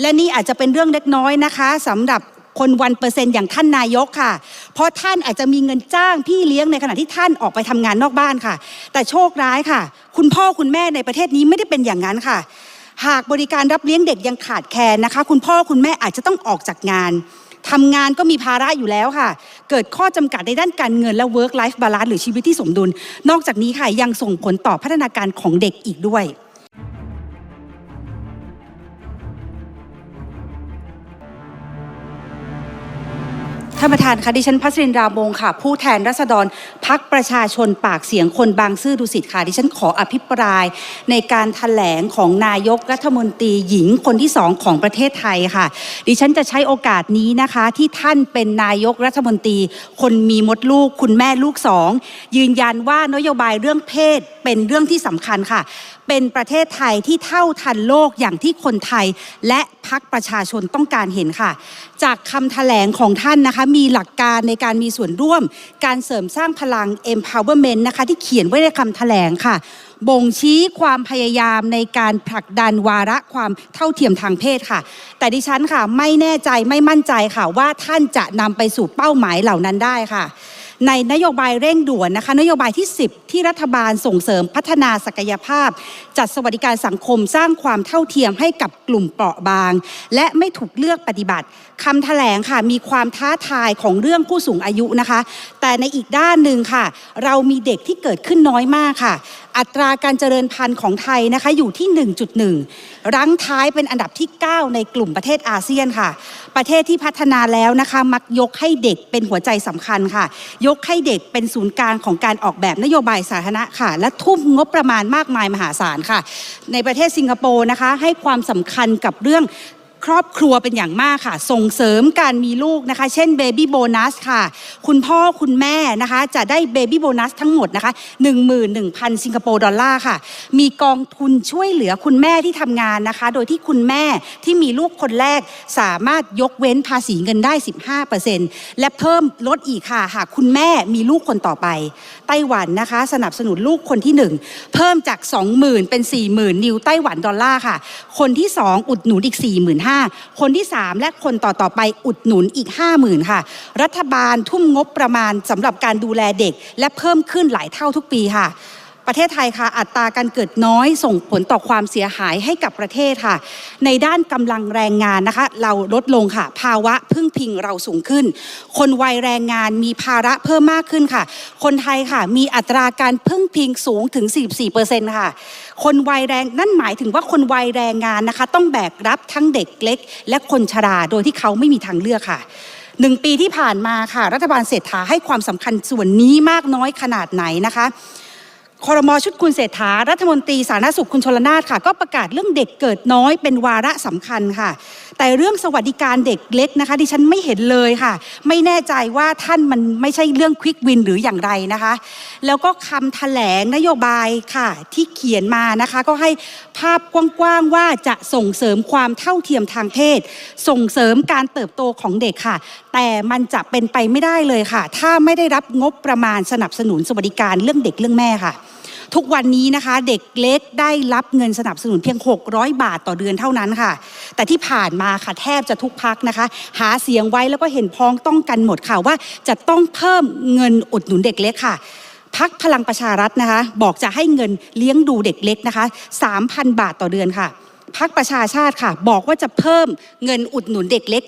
และนี่อาจจะเป็นเรื่องเล็กน้อยนะคะสำหรับคนวันเปอร์เซ็นต์อย่างท่านนายกค่ะ เพราะท่านอาจจะมีเงินจ้างพี่เลี้ยงในขณะที่ท่านออกไปทำงานนอกบ้านค่ะ แต่โชคร้ายค่ะ คุณพ่อคุณแม่ในประเทศนี้ไม่ได้เป็นอย่างนั้นค่ะ หากบริการรับเลี้ยงเด็กยังขาดแคลนนะคะ คุณพ่อคุณแม่อาจจะต้องออกจากงานทำงานก็มีภาระอยู่แล้วค่ะ เกิดข้อจำกัดในด้านการเงินและ work life balance หรือชีวิตที่สมดุล นอกจากนี้ค่ะยังส่งผลต่อพัฒนาการของเด็กอีกด้วย ท่านประธานคะดิฉันพัชรินรามงค่ะ ผู้แทนรัษฎรพักประชาชนปากเสียงคนบางซื่อดุสิตค่ะดิฉันขออภิปรายในการถแถลงของนายกรัฐมนตรีหญิงคนที่สองของประเทศไทยค่ะ ดิฉันจะใช้โอกาสนี้นะคะที่ท่านเป็นนายกรัฐมนตรี คนมีมดลูก คุณแม่ลูกสองยืนยันว่านโยบายเรื่องเพศเป็นเรื่องที่สำคัญค่ะ เป็นประเทศไทยที่เท่าทันโลกอย่างที่คนไทย และพักประชาชนต้องการเห็นค่ะ จากคำแถลงของท่านนะคะมีหลักการในการมีส่วนร่วม การเสริมสร้างพลัง empowerment นะคะที่เขียนไว้ในคำแถลงค่ะบ่งชี้ความพยายามในการผลักดันวาระความเท่าเทียมทางเพศค่ะ แต่ดิฉันค่ะไม่แน่ใจไม่มั่นใจค่ะว่าท่านจะนำไปสู่เป้าหมายเหล่านั้นได้ค่ะ ในนโยบายเร่งด่วนนะคะนโยบายที่ 10 ที่รัฐบาลส่งเสริมพัฒนาศักยภาพ จัดสวัสดิการสังคมสร้างความเท่าเทียมให้กับกลุ่มเปราะบาง และไม่ถูกเลือกปฏิบัติคำแถลงค่ะมีความท้าทายของเรื่องผู้สูงอายุนะคะ แต่ในอีกด้านหนึ่งค่ะ เรามีเด็กที่เกิดขึ้นน้อยมากค่ะ อัตราการเจริญพันธุ์ของไทยนะคะอยู่ที่ 1.1 รั้งท้ายเป็นอันดับที่ 9 ในกลุ่มประเทศอาเซียนค่ะ ประเทศที่พัฒนาแล้วนะคะมักยกให้เด็กเป็นหัวใจสำคัญค่ะ ยกให้เด็กเป็นศูนย์กลางของการออกแบบนโยบายสาธารณะค่ะ และทุ่มงบประมาณมากมายมหาศาลค่ะ ในประเทศสิงคโปร์นะคะให้ความสำคัญกับเรื่อง ครอบครัวเป็นอย่างมากค่ะ ส่งเสริมการมีลูกนะคะ เช่นเบบี้โบนัสค่ะ คุณพ่อคุณแม่นะคะ จะได้เบบี้โบนัสทั้งหมดนะคะ11,000 สิงคโปร์ดอลลาร์ค่ะ มีกองทุนช่วยเหลือคุณแม่ที่ทำงานนะคะ โดยที่คุณแม่ที่มีลูกคนแรกสามารถยกเว้นภาษีเงินได้ 15%และเพิ่มลดอีกค่ะหากคุณแม่มีลูกคนต่อไป ไต้หวันนะคะ สนับสนุนลูกคนที่ 1 เพิ่มจาก 20,000 เป็น 40,000 นิวไต้หวันดอลลาร์ค่ะ คนที่ 2 อุดหนุนอีก 45,000คนที่ 3 และคนต่อๆไปอุดหนุนอีก 50,000 ค่ะ รัฐบาลทุ่มงบประมาณสำหรับการดูแลเด็ก และเพิ่มขึ้นหลายเท่าทุกปีค่ะ ประเทศไทยค่ะ อัตราการเกิดน้อยส่งผลต่อความเสียหายให้กับประเทศค่ะ ในด้านกำลังแรงงานนะคะ เราลดลงค่ะ ภาวะพึ่งพิงเราสูงขึ้น คนวัยแรงงานมีภาระเพิ่มมากขึ้นค่ะ คนไทยค่ะมีอัตราการพึ่งพิงสูงถึง 44%ค่ะ คนวัยแรงนั่นหมายถึงว่าคนวัยแรงงานนะคะ ต้องแบกรับทั้งเด็กเล็ก และคนชราโดยที่เขาไม่มีทางเลือกค่ะหนึ่งปีที่ผ่านมาค่ะ รัฐบาลเศรษฐาให้ความสำคัญส่วนนี้มากน้อยขนาดไหนนะคะ คอรมอชุดคุณเศรษฐารัฐมนตรีสาธารณสุขคุณชลนาถค่ะ ก็ประกาศเรื่องเด็กเกิดน้อยเป็นวาระสำคัญค่ะ แต่เรื่องสวัสดิการเด็กเล็กนะคะดิฉันไม่เห็นเลยค่ะ ไม่แน่ใจว่าท่านมันไม่ใช่เรื่องควิกวินหรืออย่างไรนะคะ แล้วก็คำแถลงนโยบายค่ะที่เขียนมานะคะ ก็ให้ภาพกว้างๆว่าจะส่งเสริมความเท่าเทียมทางเพศ ส่งเสริมการเติบโตของเด็กค่ะ แต่มันจะเป็นไปไม่ได้เลยค่ะ ถ้าไม่ได้รับงบประมาณสนับสนุนสวัสดิการเรื่องเด็กเรื่องแม่ค่ะ ทุกวันนี้นะคะ เด็กเล็กได้รับเงินสนับสนุนเพียง 600 บาทต่อเดือนเท่านั้นค่ะ แต่ที่ผ่านมาค่ะแทบจะทุกพักนะคะ หาเสียงไว้แล้วก็เห็นพ้องต้องกันหมดค่ะว่าจะต้องเพิ่มเงินอุดหนุนเด็กเล็กค่ะพักพลังประชารัฐนะคะ บอกจะให้เงินเลี้ยงดูเด็กเล็กนะคะ 3,000 บาทต่อเดือนค่ะพักประชาชาติค่ะ บอกว่าจะเพิ่มเงินอุดหนุนเด็กเล็ก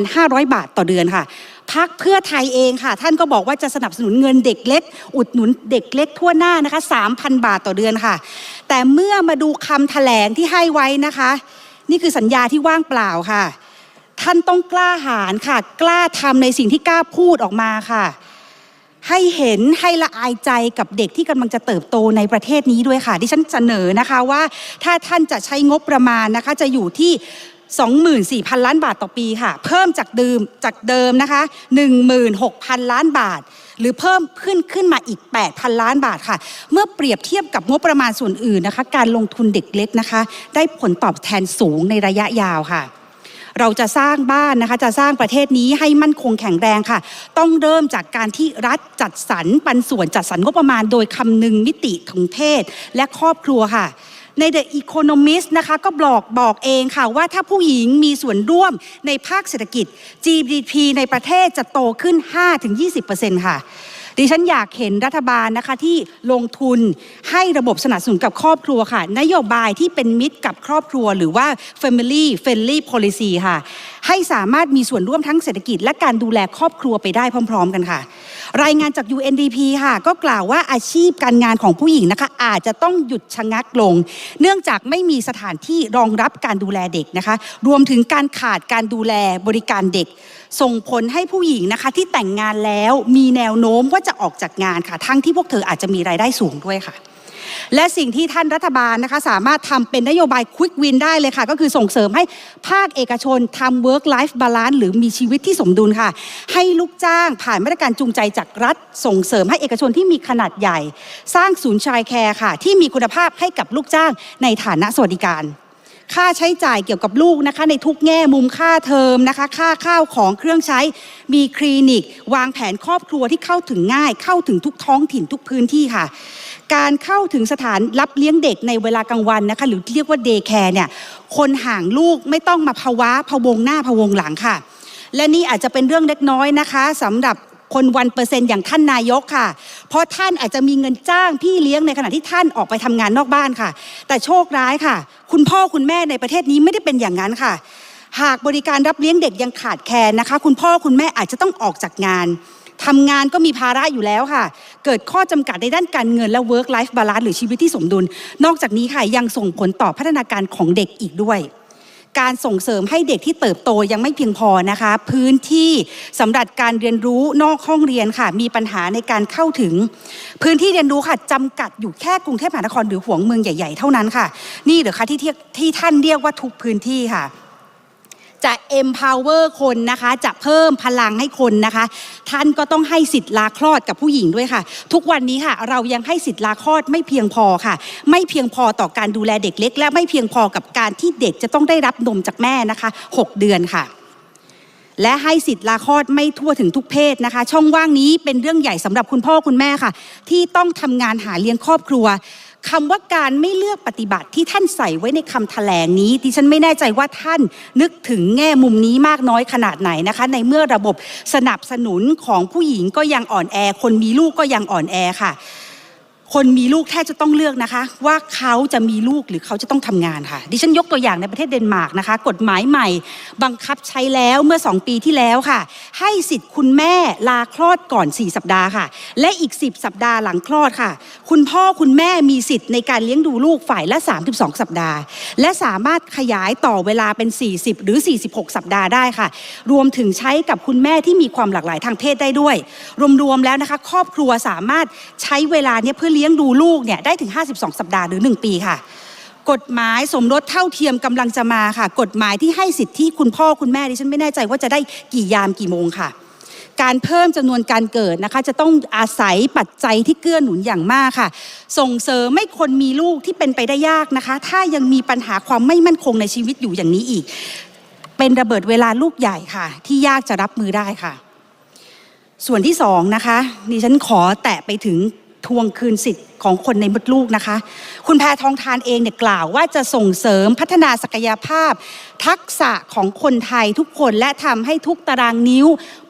4,500 บาทต่อเดือนค่ะ พักเพื่อไทยเองค่ะ ท่านก็บอกว่าจะสนับสนุนเงินเด็กเล็ก อุดหนุนเด็กเล็กทั่วหน้านะคะ 3,000 บาทต่อเดือนค่ะ แต่เมื่อมาดูคำแถลงที่ให้ไว้นะคะ นี่คือสัญญาที่ว่างเปล่าค่ะ ท่านต้องกล้าหาญค่ะ กล้าทำในสิ่งที่กล้าพูดออกมาค่ะให้เห็นให้ละอายใจกับเด็กที่กำลังจะเติบโตในประเทศนี้ด้วยค่ะ ที่ฉันเสนอนะคะว่าถ้าท่านจะใช้งบประมาณนะคะ จะอยู่ที่ 24,000 ล้านบาทต่อปีค่ะ เพิ่มจากเดิมจากเดิมนะคะ 16,000 ล้านบาท หรือเพิ่มขึ้นขึ้นมาอีก 8,000 ล้านบาทค่ะ เมื่อเปรียบเทียบกับงบประมาณส่วนอื่นนะคะ การลงทุนเด็กเล็กนะคะ ได้ผลตอบแทนสูงในระยะยาวค่ะ เราจะสร้างบ้านนะคะจะสร้างประเทศนี้ให้มั่นคงแข็งแรงค่ะ ต้องเริ่มจากการที่รัฐจัดสรรปันส่วนจัดสรรงบประมาณ โดยคำนึงมิติของเพศและครอบครัวค่ะ ใน The Economist นะคะก็บอกบอกเองค่ะว่าถ้าผู้หญิงมีส่วนร่วมในภาคเศรษฐกิจ GDP ในประเทศจะโตขึ้น 5-20%ค่ะดิฉันอยากเห็นรัฐบาลนะคะที่ลงทุนให้ระบบสนับสนุนกับครอบครัวค่ะ นโยบายที่เป็นมิตรกับครอบครัว หรือว่า Family Friendly Policy ค่ะ ให้สามารถมีส่วนร่วมทั้งเศรษฐกิจและการดูแลครอบครัวไปได้พร้อม ๆ กันค่ะ รายงานจาก UNDP ค่ะ ก็กล่าวว่าอาชีพการงานของผู้หญิงนะคะ อาจจะต้องหยุดชะงักลง เนื่องจากไม่มีสถานที่รองรับการดูแลเด็กนะคะ รวมถึงการขาดการดูแลบริการเด็ก ส่งผลให้ผู้หญิงนะคะ ที่แต่งงานแล้วมีแนวโน้มว่าจะออกจากงานค่ะ ทั้งที่พวกเธออาจจะมีรายได้สูงด้วยค่ะ และสิ่งที่ท่านรัฐบาลนะคะสามารถทำเป็นนโยบายควิกวินได้เลยค่ะ ก็คือส่งเสริมให้ภาคเอกชนทำ work life balance หรือมีชีวิตที่สมดุลค่ะ ให้ลูกจ้างผ่านมาตรการจูงใจจากรัฐ ส่งเสริมให้เอกชนที่มีขนาดใหญ่ สร้างศูนย์ชายแคร์ค่ะ ที่มีคุณภาพให้กับลูกจ้างในฐานะสวัสดิการค่าใช้จ่ายเกี่ยวกับลูกนะคะ ในทุกแง่มุมค่าเทอมนะคะ ค่าข้าวของเครื่องใช้ มีคลินิก วางแผนครอบครัวที่เข้าถึงง่าย เข้าถึงทุกท้องถิ่นทุกพื้นที่ค่ะ การเข้าถึงสถานรับเลี้ยงเด็กในเวลากลางวันนะคะหรือเรียกว่าเดย์แคร์เนี่ยคนห่างลูกไม่ต้องมาภาวะพะวงหน้าพะวงหลังค่ะ และนี่อาจจะเป็นเรื่องเล็กน้อยนะคะสำหรับคนวันเปอร์เซ็นต์อย่างท่านนายกค่ะ เพราะท่านอาจจะมีเงินจ้างพี่เลี้ยงในขณะที่ท่านออกไปทำงานนอกบ้านค่ะ แต่โชคร้ายค่ะ คุณพ่อคุณแม่ในประเทศนี้ไม่ได้เป็นอย่างนั้นค่ะ หากบริการรับเลี้ยงเด็กยังขาดแคลนนะคะ คุณพ่อคุณแม่อาจจะต้องออกจากงาน ทำงานก็มีภาระอยู่แล้วค่ะ เกิดข้อจำกัดในด้านการเงินและ work life balance หรือชีวิตที่สมดุล นอกจากนี้ค่ะยังส่งผลต่อพัฒนาการของเด็กอีกด้วย การส่งเสริมให้เด็กที่เติบโตยังไม่เพียงพอนะคะ พื้นที่สำหรับการเรียนรู้นอกห้องเรียนค่ะ มีปัญหาในการเข้าถึง พื้นที่เรียนรู้ค่ะจำกัดอยู่แค่กรุงเทพมหานครหรือหัวเมืองใหญ่ ๆ เท่านั้นค่ะ นี่เหรือคะที่ที่ที่ท่านเรียกว่าทุกพื้นที่ค่ะ จะ empower คนนะคะ จะเพิ่มพลังให้คนนะคะ ท่านก็ต้องให้สิทธิ์ลาคลอดกับผู้หญิงด้วยค่ะ ทุกวันนี้ค่ะ เรายังให้สิทธิ์ลาคลอดไม่เพียงพอค่ะ ไม่เพียงพอต่อการดูแลเด็กเล็ก และไม่เพียงพอกับการที่เด็กจะต้องได้รับนมจากแม่นะคะ 6 เดือนค่ะและให้สิทธิ์ลาคลอดไม่ทั่วถึงทุกเพศนะคะ ช่องว่างนี้เป็นเรื่องใหญ่สำหรับคุณพ่อคุณแม่ค่ะ ที่ต้องทำงานหาเลี้ยงครอบครัว คำว่าการไม่เลือกปฏิบัติที่ท่านใส่ไว้ในคำแถลงนี้ ดิฉันไม่แน่ใจว่าท่านนึกถึงแง่มุมนี้มากน้อยขนาดไหนนะคะ ในเมื่อระบบสนับสนุนของผู้หญิงก็ยังอ่อนแอ คนมีลูกก็ยังอ่อนแอค่ะ คนมีลูกแทบจะต้องเลือกนะคะ ว่าเขาจะมีลูกหรือเขาจะต้องทำงานค่ะ ดิฉันยกตัวอย่างในประเทศเดนมาร์กนะคะ กฎหมายใหม่ บังคับใช้แล้วเมื่อ 2 ปีที่แล้วค่ะ ให้สิทธิ์คุณแม่ลาคลอดก่อน 4 สัปดาห์ค่ะ และอีก 10 สัปดาห์หลังคลอดค่ะ คุณพ่อคุณแม่มีสิทธิ์ในการเลี้ยงดูลูกฝ่ายละ 32 สัปดาห์ และสามารถขยายต่อเวลาเป็น 40 หรือ 46 สัปดาห์ได้ค่ะ รวมถึงใช้กับคุณแม่ที่มีความหลากหลายทางเพศได้ด้วย รวมๆแล้วนะคะ ครอบครัวสามารถใช้เวลาเนี่ยเพื่อเลี้ยงดูลูกเนี่ยได้ถึง 52 สัปดาห์หรือ 1 ปีค่ะ กฎหมายสมรสเท่าเทียมกำลังจะมาค่ะ กฎหมายที่ให้สิทธิคุณพ่อคุณแม่ดิฉันไม่แน่ใจว่าจะได้กี่ยามกี่โมงค่ะ การเพิ่มจำนวนการเกิดนะคะ จะต้องอาศัยปัจจัยที่เกื้อหนุนอย่างมากค่ะ ส่งเสริมไม่คนมีลูกที่เป็นไปได้ยากนะคะ ถ้ายังมีปัญหาความไม่มั่นคงในชีวิตอยู่อย่างนี้อีก เป็นระเบิดเวลาลูกใหญ่ค่ะ ที่ยากจะรับมือได้ค่ะส่วนที่สองนะคะดิฉันขอแตะไปถึง ทวงคืนสิทธิ์ของคนในมดลูกนะคะ คุณแพทองทานเองเนี่ยกล่าวว่าจะส่งเสริมพัฒนาศักยภาพ ทักษะของคนไทยทุกคนและทำให้ทุกตารางนิ้ว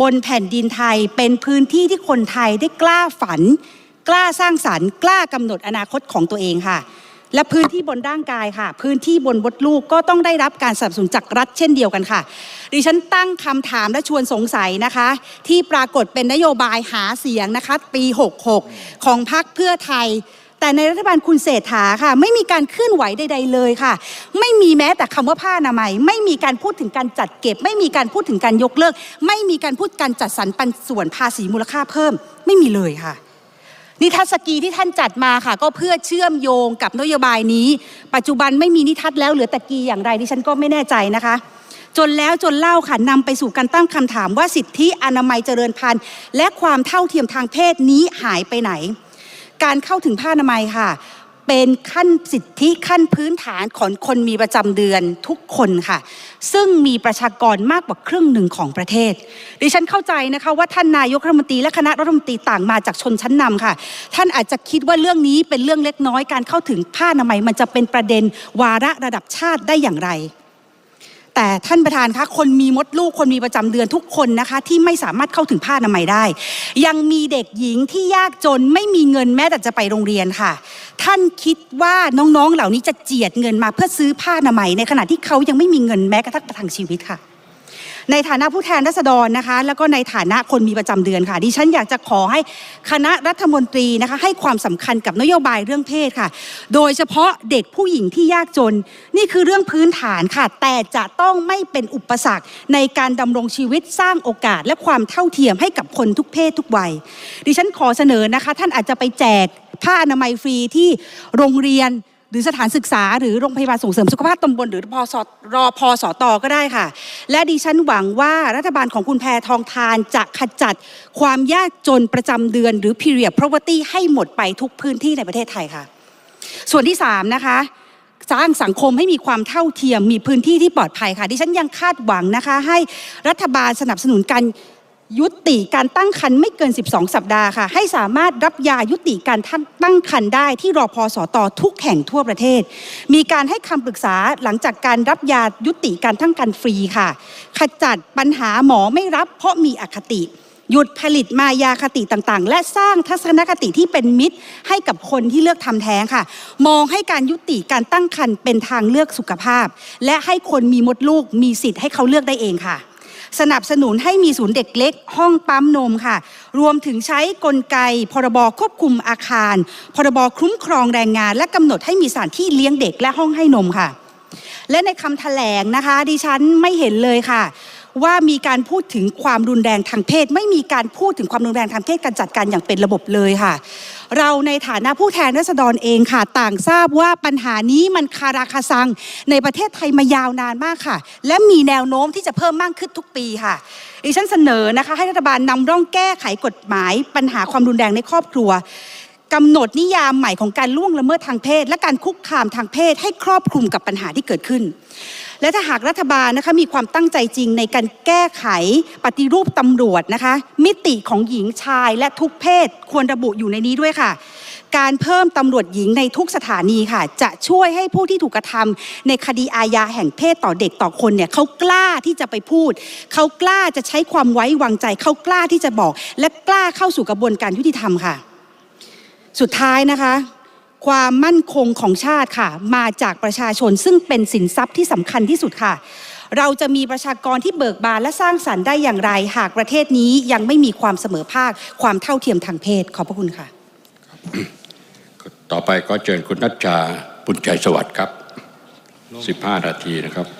บนแผ่นดินไทยเป็นพื้นที่ที่คนไทยได้กล้าฝัน กล้าสร้างสรรค์ กล้ากำหนดอนาคตของตัวเองค่ะ และพื้นที่บนร่างกายค่ะ พื้นที่บนมดลูกก็ต้องได้รับการสนับสนุนจากรัฐเช่นเดียวกันค่ะ ดิฉันตั้งคำถามและชวนสงสัยนะคะ ที่ปรากฏเป็นนโยบายหาเสียงนะคะ ปี 66 ของพรรคเพื่อไทย แต่ในรัฐบาลคุณเศรษฐาค่ะ ไม่มีการเคลื่อนไหวใด ๆ เลยค่ะ ไม่มีแม้แต่คำว่าผ้าอนามัย ไม่มีการพูดถึงการจัดเก็บ ไม่มีการพูดถึงการยกเลิก ไม่มีการพูดการจัดสรรปันส่วนภาษีมูลค่าเพิ่ม ไม่มีเลยค่ะ นิทัศกีที่ท่านจัดมาค่ะ ก็เพื่อเชื่อมโยงกับนโยบายนี้ ปัจจุบันไม่มีนิทัศแล้วเหลือแต่กีอย่างไรดิฉันก็ไม่แน่ใจนะคะ จนแล้วจนเล่าค่ะนำไปสู่การตั้งคำถามว่าสิทธิอนามัยเจริญพันธุ์ และความเท่าเทียมทางเพศนี้หายไปไหน การเข้าถึงผ้าอนามัยค่ะ เป็นขั้นสิทธิขั้นพื้นฐานของคนมีประจำเดือนทุกคนค่ะ ซึ่งมีประชากรมากกว่าครึ่งหนึ่งของประเทศ ดิฉันเข้าใจนะคะว่าท่านนายกรัฐมนตรีและคณะรัฐมนตรีต่างมาจากชนชั้นนำค่ะ ท่านอาจจะคิดว่าเรื่องนี้เป็นเรื่องเล็กน้อยการเข้าถึงผ้าอนามัยมันจะเป็นประเด็นวาระระดับชาติได้อย่างไร แต่ท่านประธานคะคนมีมดลูกคนมีประจำเดือนทุกคนนะคะ ที่ไม่สามารถเข้าถึงผ้าอนามัยได้ ยังมีเด็กหญิงที่ยากจนไม่มีเงินแม้แต่จะไปโรงเรียนค่ะ ท่านคิดว่าน้องๆเหล่านี้จะเจียดเงินมาเพื่อซื้อผ้าอนามัยในขณะที่เขายังไม่มีเงินแม้กระทั่งประทังชีวิตค่ะ ในฐานะผู้แทนราษฎรนะคะ แล้วก็ในฐานะคนมีประจำเดือนค่ะ ดิฉันอยากจะขอให้คณะรัฐมนตรีนะคะ ให้ความสำคัญกับนโยบายเรื่องเพศค่ะ โดยเฉพาะเด็กผู้หญิงที่ยากจน นี่คือเรื่องพื้นฐานค่ะ แต่จะต้องไม่เป็นอุปสรรคในการดำรงชีวิตสร้างโอกาสและความเท่าเทียมให้กับคนทุกเพศทุกวัย ดิฉันขอเสนอนะคะ ท่านอาจจะไปแจกผ้าอนามัยฟรีที่โรงเรียน หรือสถานศึกษาหรือโรงพยาบาลส่งเสริมสุขภาพตำบลหรือพสรอพสตก็ได้ค่ะ และดิฉันหวังว่ารัฐบาลของคุณแพทองทานจะขจัดความยากจนประจำเดือน หรือ period poverty ให้หมดไปทุกพื้นที่ในประเทศไทยค่ะ ส่วนที่3นะคะสร้างสังคมให้มีความเท่าเทียมมีพื้นที่ที่ปลอดภัยค่ะ ดิฉันยังคาดหวังนะคะ ให้รัฐบาลสนับสนุนการ ยุติการตั้งครรภ์ไม่เกิน 12 สัปดาห์ค่ะ ให้สามารถรับยายุติการตั้งครรภ์ได้ที่รอพอสอตอทุกแห่งทั่วประเทศ มีการให้คำปรึกษาหลังจากการรับยายุติการตั้งครรภ์ฟรีค่ะ ขจัดปัญหาหมอไม่รับ เพราะมีอคติ หยุดผลิตมายาคติต่างๆ และสร้างทัศนคติที่เป็นมิตรให้กับคนที่เลือกทำแท้งค่ะ มองให้การยุติการตั้งครรภ์เป็นทางเลือกสุขภาพ และให้คนมีมดลูกมีสิทธิ์ให้เขาเลือกได้เองค่ะ สนับสนุนให้มีศูนย์เด็กเล็ก ห้องปั๊มนมค่ะ รวมถึงใช้กลไก พรบควบคุมอาคาร พรบคุ้มครองแรงงาน และกำหนดให้มีสถานที่เลี้ยงเด็กและห้องให้นมค่ะ และในคำแถลงนะคะ ดิฉันไม่เห็นเลยค่ะว่ามีการพูดถึงความรุนแรงทางเพศ ไม่มีการพูดถึงความรุนแรงทางเพศการจัดการอย่างเป็นระบบเลยค่ะ เราในฐานะผู้แทนราษฎรเองค่ะ ต่างทราบว่าปัญหานี้มันคาราคาซัง ในประเทศไทยมายาวนานมากค่ะ และมีแนวโน้มที่จะเพิ่มมากขึ้นทุกปีค่ะดิฉันเสนอนะคะ ให้รัฐบาลนำร่องแก้ไขกฎหมาย ปัญหาความรุนแรงในครอบครัวกำหนดนิยามใหม่ของการล่วงละเมิดทางเพศ และการคุกคามทางเพศให้ครอบคลุมกับปัญหาที่เกิดขึ้น และถ้าหากรัฐบาลนะคะมีความตั้งใจจริงในการแก้ไขปฏิรูปตำรวจนะคะ มิติของหญิงชายและทุกเพศควรระบุอยู่ในนี้ด้วยค่ะ การเพิ่มตำรวจหญิงในทุกสถานีค่ะ จะช่วยให้ผู้ที่ถูกกระทำในคดีอาญาแห่งเพศต่อเด็กต่อคนเนี่ยเขากล้าที่จะไปพูด เขากล้าจะใช้ความไว้วางใจ เขากล้าที่จะบอก และกล้าเข้าสู่กระบวนการยุติธรรมค่ะ สุดท้ายนะคะ ความมั่นคงของชาติค่ะ มาจากประชาชนซึ่งเป็นสินทรัพย์ที่สำคัญที่สุดค่ะ เราจะมีประชากรที่เบิกบานและสร้างสรรค์ได้อย่างไร หากประเทศนี้ยังไม่มีความเสมอภาค ความเท่าเทียมทางเพศ ขอบพระคุณค่ะ ต่อไปก็เชิญคุณนัชชาบุญชัยสวัสดิ์ครับ 15 นาทีนะครับ